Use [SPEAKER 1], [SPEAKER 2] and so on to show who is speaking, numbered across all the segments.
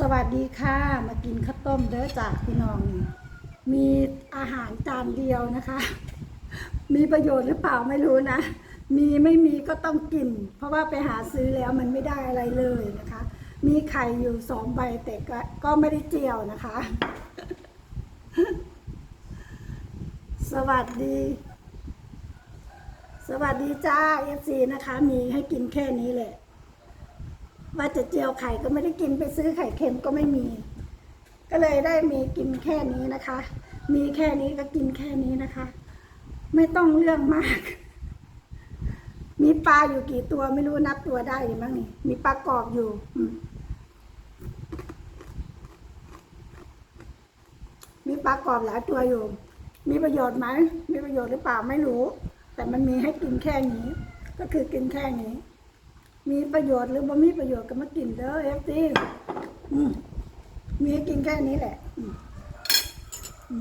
[SPEAKER 1] สวัสดีค่ะ มากินข้าวต้มเด้อจากพี่น้อง มีอาหารจานเดียวนะคะ มีประโยชน์หรือเปล่าไม่รู้นะ มีไม่มีก็ต้องกิน เพราะว่าไปหาซื้อแล้วมันไม่ได้อะไรเลยนะคะ มีไข่อยู่สองใบแต่ก็ก็ไม่ได้เจียวนะคะ สวัสดี สวัสดีจ้าเอฟซีนะคะ มีให้กินแค่นี้แหละ ว่าจะเจียวไข่ก็ไม่ได้กินไปซื้อไข่เค็มก็ไม่มี ก็เลยได้มีกินแค่นี้นะคะ มีแค่นี้ก็กินแค่นี้นะคะ ไม่ต้องเรื่องมาก มีปลาอยู่กี่ตัวไม่รู้นับตัวได้หรือมั้งนี่มีปลากรอบอยู่มมีปลากรอบหลายตัวอยู่ มีประโยชน์ไหม มีประโยชน์หรือเปล่าไม่รู้ แต่มันมีให้กินแค่นี้ ก็คือกินแค่นี้ มีประโยชน์หรือบ่มีประโยชน์ก็มากินเด้อเอฟซีมีกินแค่นี้แหละอื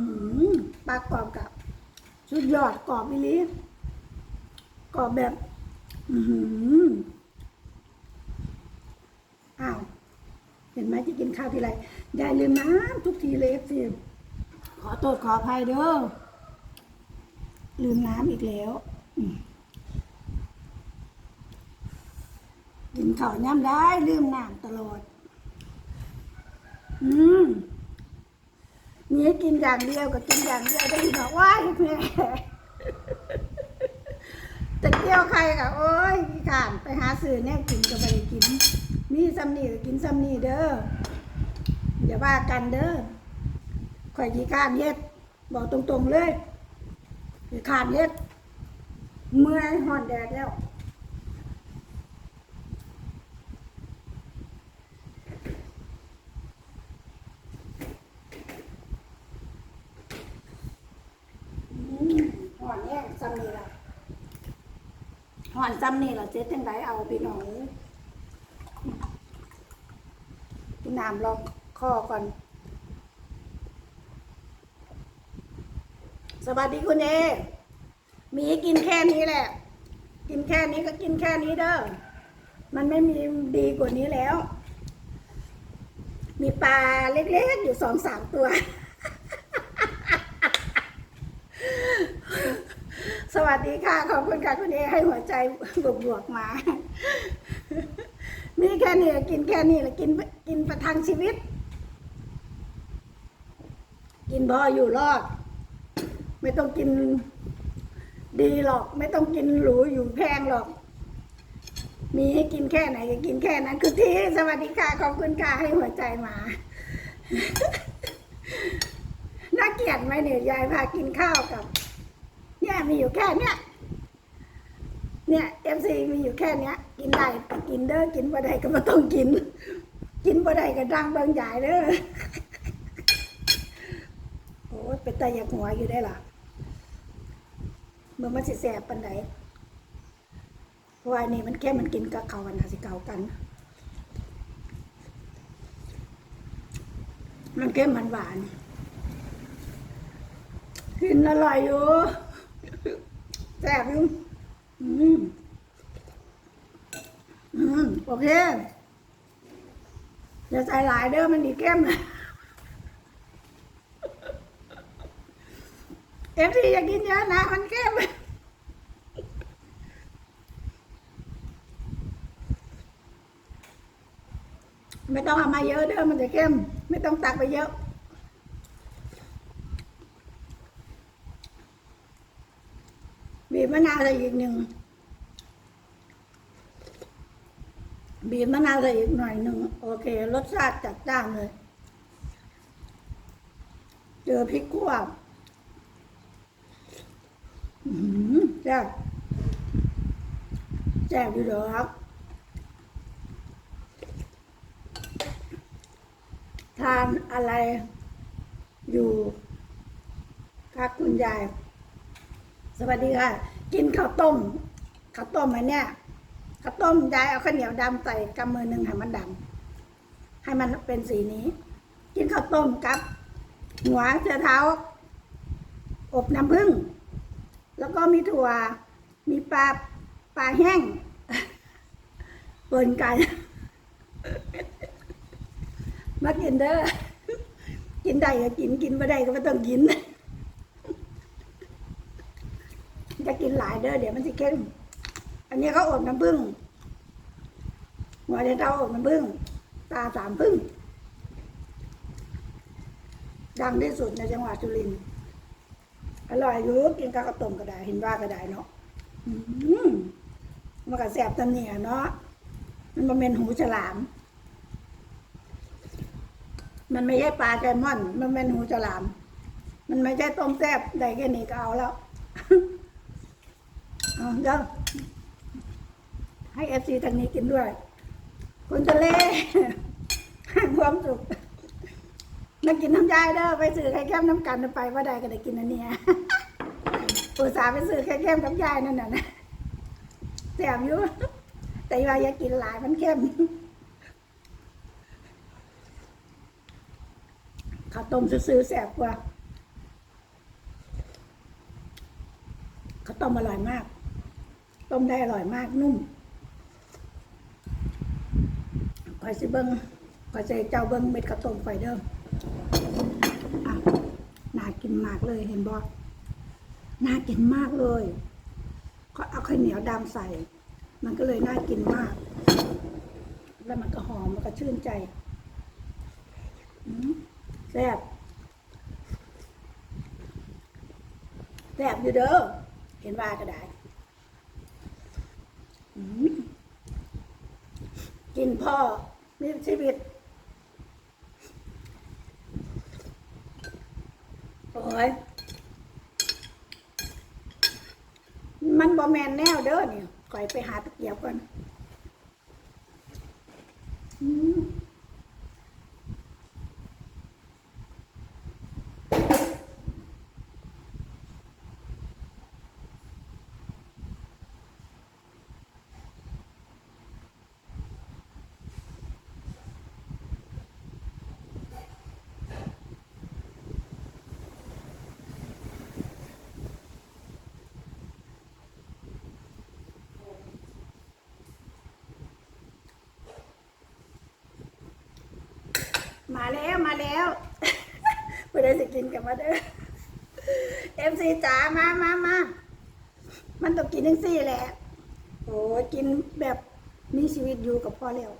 [SPEAKER 1] มปลากรอบกับสุดยอดกรอบอีลีกรอบแบบอือหืออ้าว เห็นไหมที่กินข้าวทีไรยายลืมน้ำทุกทีเลยเอฟซีขอโทษขออภัยเด้อลืมน้ำอีกแล้ว อืม กินข้าวย่ำได้ลืมน้ำตลอด อืมมีให้กินอย่างเดียวก็กินอย่างเดียวได้บอกว่าแม่จะเกี่ยวใครกะโอ้ยพี่ขานไปหาสื่อแน่กินก็ไปกิน มีซ้ำนี่ก็กินซ้ำนี่เด้ออย่าว่ากันเด้อข่อยขี้ขานเฮ็ด บอกตรงๆเลยขี้ขานเฮ็ด เมื่อยหอนแดดแล้ว อืมห่อนแย่ซ้ำนี่ล่ะ ห่อนซ้ำนี่ล่ะเจ๊จังไดเอาพี่น้องเอ้ยกินน้ำลองคอก่อน สวัสดีคุณเอมีกินแค่นี้แหละ กินแค่นี้ก็กินแค่นี้เด้อ มันไม่มีดีกว่านี้แล้ว มีปลาเล็กๆอยู่สองสามตัว สวัสดีค่ะ ขอบคุณค่ะคุณเอให้หัวใจบวกๆมา มีแค่นี้กินแค่นี้แหละกินกินประทังชีวิต กินพออยู่รอด ไม่ต้องกินดีหรอก ไม่ต้องกินหรูอยู่แพงหรอก มีให้กินแค่ไหนก็กินแค่นั้น คือที่สวัสดีค่ะ ขอบคุณค่ะให้หัวใจมาน่าเกลียดไหมเนี่ยยายพากินข้าวกับ เนี่ยมีอยู่แค่เนี้ยเนี่ยเอฟซีมีอยู่แค่เนี้ย กินได้ก็กินเด้อกินบ่ได้ก็ไม่ต้องกิน กินบ่ได้ก็ดังเบิ่งใหญ่เด้อโอ้ยเป็นตาอยากหัวอยู่ได้ล่ะเมื่อมันสิแสบปันไดเพราะว่านี่มันแค่มันกินกับเขากันนะสิเก่ากัน มันเค็มมันหวานกินอร่อยอยู่ แซ่บอยู่อืมอืมโอเคอย่าใส่หลายเด้อมันดีเข้มนะเอฟซีอย่ากินเยอะนะ มันเข้มไม่ต้องเอามาเยอะเด้อมันจะเข้ม ไม่ต้องตักไปเยอะ บีบ มะนาวใส่อีกหนึ่งบีบมะนาวใส่อีกหน่อยหนึ่งโอเค รสชาติจัดจ้านเลย เจอพริกขั่วแซ่บแซ่บอยู่เหรอครับ ทานอะไรอยู่ครับคุณยาย สวัสดีค่ะ กินข้าวต้มข้าวต้มไหมเนี่ยข้าวต้มยายเอาข้าวเหนียวดำใส่กำมือหนึ่งให้มันดำให้มันเป็นสีนี้ กินข้าวต้มกับ หัวเสือเท้า อบน้ำผึ้งแล้วก็มีถั่ว มีปลาปลาแห้งเปิ่นกันมากินเด้อกินได้ก็กินกินไม่ได้ก็ไม่ต้องกิน จะ กินหลายเด้อเดี๋ยวมันจะเข้มอันนี้เขาอบน้ำผึ้งหัวเดนเตาอบน้ำผึ้งตาสามผึ้งดังที่สุดในจังหวัดสุรินทร์อร่อยอยู่กินกับข้าวต้มก็ได้เห็นว่าก็ได้เนาะมันก็แสบตำเนี่ยเนาะมันมาเป็นหูฉลาม มันไม่ใช่ปลาแซลมอน มันเป็นหูฉลาม มันไม่ใช่ต้มแซ่บได้แค่นี้ก็เอาแล้ว เดี๋ยวให้เอฟซีทางนี้กินด้วย คุณทะเลให้ความสุขมากินน้ำยายเด้อไปซื้อไข่แก้มน้ำกันไปว่าได้ก็ได้กินอันเนี้ยอุตส่าไปซื้อไข่แก้มน้ำยายนั่นน่ะนะแสบอยู่แต่ว่าอย่ากินหลายมันเข้มข้าวต้มซื้อแสบกว่าข้าวต้มอร่อยมาก ต้มได้อร่อยมากนุ่มคอยสิเบิ้งคอยจะเจ้าเบิ้งเม็ดข้าวต้มไฟเด้ออะน่ากินมากเลยเห็นบอกน่ากินมากเลยก็เอาข้าวเหนียวดำใส่ มันก็เลยน่ากินมาก แล้วมันก็หอมมันก็ชื่นใจแซ่บแซ่บอยู่เด้อเห็นว่าก็ได้ กินพ่อมีชีวิต โอ้ย มันบอแมนแนวเด้อเนี่ยก่อยไปหาตะเกียบก่อนอืม มาแล้วมาแล้วเพื่อได้สิกินกันมาเด้อเอฟซีจ๋ามามามามันต้องกินทั้งสี่แหละโอ้กินแบบมีชีวิตอยู่กับพ่อแล้ว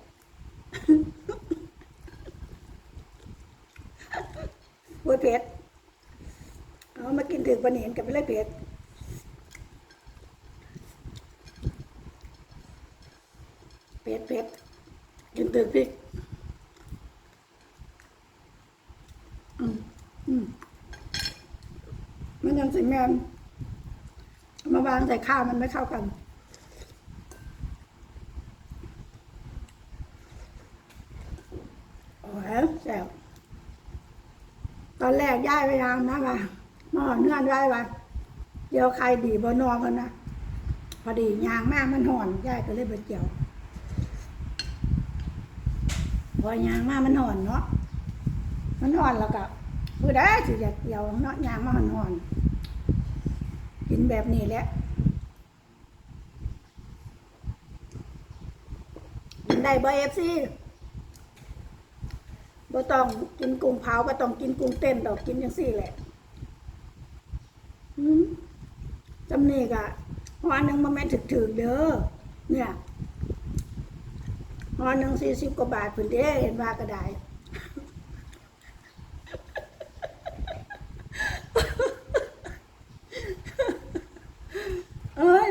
[SPEAKER 1] โอ้ยเผ็ดเอามากินถึงปลาเนียนกับไปเลยเผ็ดเผ็ดเผ็ดกินถึงพริก อืมอืม มันยังสิแมนมาวางใส่ข้าวมันไม่เข้ากันโอ้ยแซ่บตอนแรกย้ายไปยามนะว่าหม้อเนื่อนไว้ว่าเดี๋ยวใครดีบนอนกันนะพอดียางมากมันห่อนย้ายก็เลยไปเกี่ยวพอยางมากมันห่อนเนาะ มันห่อนแล้วก็ผู้ใดสิอยากเกี่ยวเนาะยางมาห่อนห่อน กินแบบนี้แหละกินได้บ่เอฟซีบ่ต้องกินกุ้งเผาบ่ต้องกินกุ้งเต้นดอกกินจังซี่แหละอืมจำนี่กะหอหนึงมันแม่ถึกๆเด้อเนี่ยหอหนึงสี่สิบกว่าบาทเพิ่นเด้เห็นว่าก็ได้ เอ้ย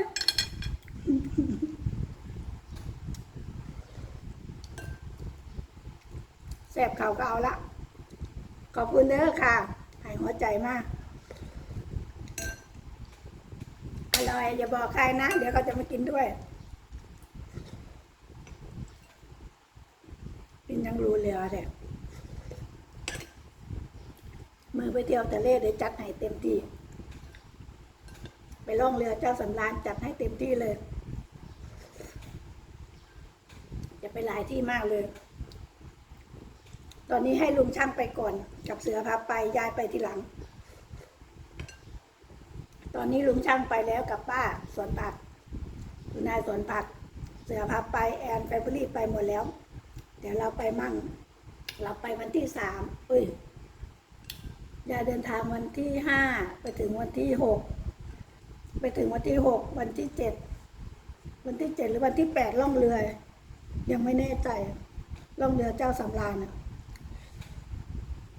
[SPEAKER 1] แสบเขาก็เอาละ ขอบคุณเด้อค่ะให้หัวใจมาก อร่อยอย่าบอกใครนะ เดี๋ยวเขาจะมากินด้วยกินยังรู้เลยอะเนี่ยมือไปเที่ยวทะเลเดี๋ยวจัดให้เต็มที่ ไปล่องเรือเจ้าสำราญจัดให้เต็มที่เลย จะไปหลายที่มากเลย ตอนนี้ให้ลุงช่างไปก่อน กับเสือพาไปยายไปทีหลัง ตอนนี้ลุงช่างไปแล้วกับป้าสวนผักคุณนายสวนผัก เสือพาไปแอนไปบรีไปหมดแล้ว เดี๋ยวเราไปมั่ง เราไปวันที่สามเอ้ยยายเดินทางวันที่ห้าไปถึงวันที่หกไปถึงวันที่หกวันที่เจ็ดวันที่เจ็ดหรือวันที่แปดล่องเรือ ยังไม่แน่ใจล่องเรือเจ้าสำราญน่ะ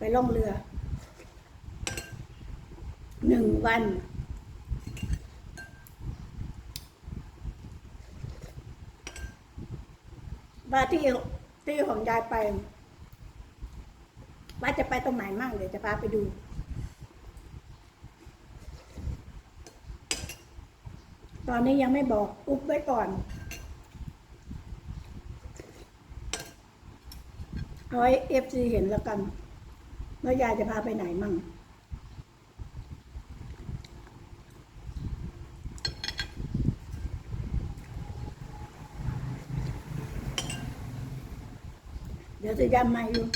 [SPEAKER 1] ไปล่องเรือหนึ่งวันว่าที่ที่ของยายไปว่าจะไปตรงไหนมั่งเดี๋ยวจะพาไปดู ตอนนี้ยังไม่บอกอุ๊บไว้ก่อนเอาไว้เอฟซีเห็นแล้วกัน ว่ายายจะพาไปไหนมั่ง เดี๋ยวจะย้ำใหม่อยู่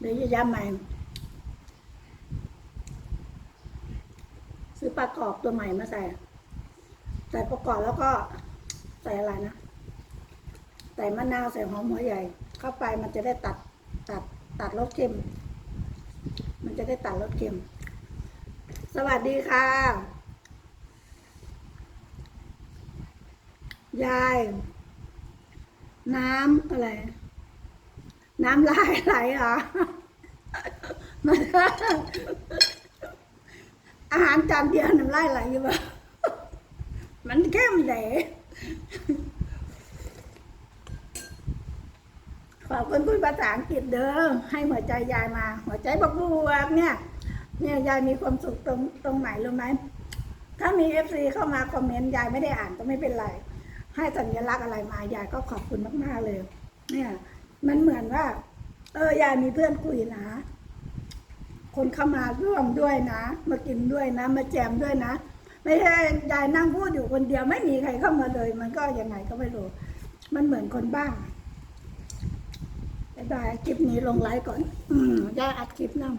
[SPEAKER 1] เดี๋ยวจะย้ำใหม่ ซื้อปลากรอบตัวใหม่มาใส่ ใส่ประกอบแล้วก็ใส่อะไรนะ ใส่มะนาวใส่หอมหัวใหญ่ เข้าไปมันจะได้ตัดตัด ตัดรสเค็ม มันจะได้ตัดรสเค็ม สวัสดีค่ะ ยาย น้ำอะไร น้ำลายไหลเหรออาหารจานเดียวน้ำลายไหลอยู่ปะมันเข้มเด๋ ขอบคุณพูดภาษาอังกฤษเด้อให้หัวใจยายมา หัวใจบอกบวกเนี่ย เนี่ยยายมีความสุขตรงตรงไหนรู้ไหมถ้ามีเอฟซีเข้ามาคอมเมนต์ยายไม่ได้อ่านก็ไม่เป็นไร ให้สัญลักษณ์อะไรมายายก็ขอบคุณมากๆเลย เนี่ย มันเหมือนว่า เออยายมีเพื่อนคุยนะ คนเข้ามาร่วมด้วยนะ มากินด้วยนะ มาแจมด้วยนะไม่ใช่ยายนั่งพูดอยู่คนเดียวไม่มีใครเข้ามาเลย มันก็ยังไงก็ไม่รู้มันเหมือนคนบ้าบ๊าย บายคลิปนี้ลงไลฟ์ก่อน อืมยาอัดคลิปนั่ง